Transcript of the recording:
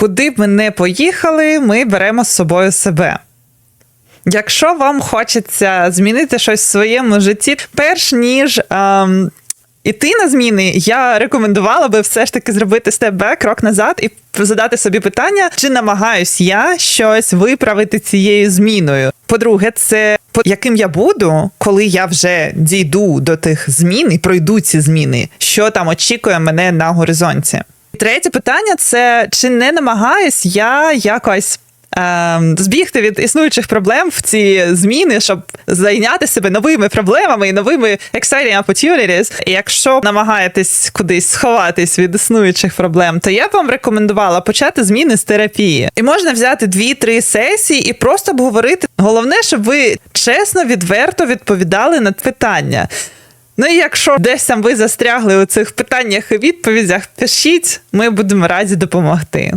Куди б ми не поїхали, ми беремо з собою себе. Якщо вам хочеться змінити щось в своєму житті, перш ніж ем, іти на зміни, я рекомендувала би все ж таки зробити степ-бек, крок назад і задати собі питання, чи намагаюсь я щось виправити цією зміною. По-друге, це по- яким я буду, коли я вже дійду до тих змін і пройду ці зміни, що там очікує мене на горизонті. Третє питання це чи не намагаюсь я якось. ем, Збігти від існуючих проблем в ці зміни, щоб зайняти себе новими проблемами і новими exciting opportunities. І якщо намагаєтесь кудись сховатись від існуючих проблем, то я б вам рекомендувала почати зміни з терапії. І можна взяти дві-три сесії і просто обговорити. Головне, щоб ви чесно, відверто відповідали на питання. Ну і якщо десь там ви застрягли у цих питаннях і відповідях, пишіть, ми будемо раді допомогти.